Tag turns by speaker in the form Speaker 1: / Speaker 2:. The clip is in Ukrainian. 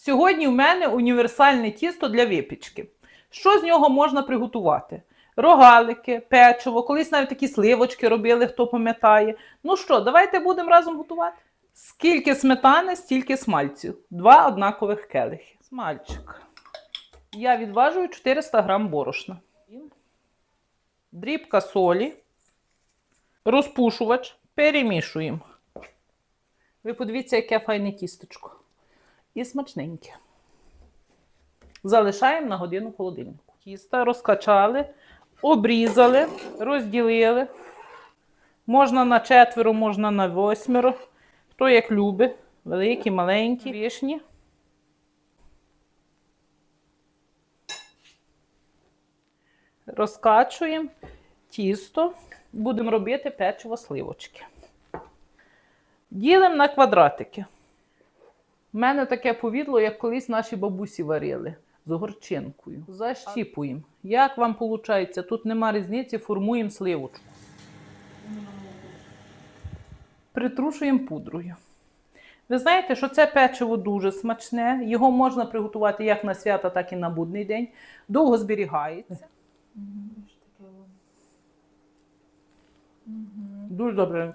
Speaker 1: Сьогодні в мене універсальне тісто для випічки. Що з нього можна приготувати? Рогалики, печиво, колись навіть такі сливочки робили, хто пам'ятає. Ну що, давайте будемо разом готувати. Скільки сметани, стільки смальцю. Два однакових келихи. Смальчик. Я відважую 400 грам борошна. Дрібка солі. Розпушувач. Перемішуємо. Ви подивіться, яке файне тістечко. І смачненьке. Залишаємо на годину в холодильнику. Тісто розкачали, обрізали, розділили. Можна на четверо, можна на восьмеро. Хто як любить. Великі, маленькі, вишні. Розкачуємо тісто. Будемо робити печиво сливочки. Ділимо на квадратики. У мене таке повідло, як колись наші бабусі варили з горчинкою. Защіпуємо. Як вам виходить? Тут нема різниці, формуємо сливочку. Притрушуємо пудрою. Ви знаєте, що це печиво дуже смачне. Його можна приготувати як на свята, так і на будний день. Довго зберігається. Дуже добре.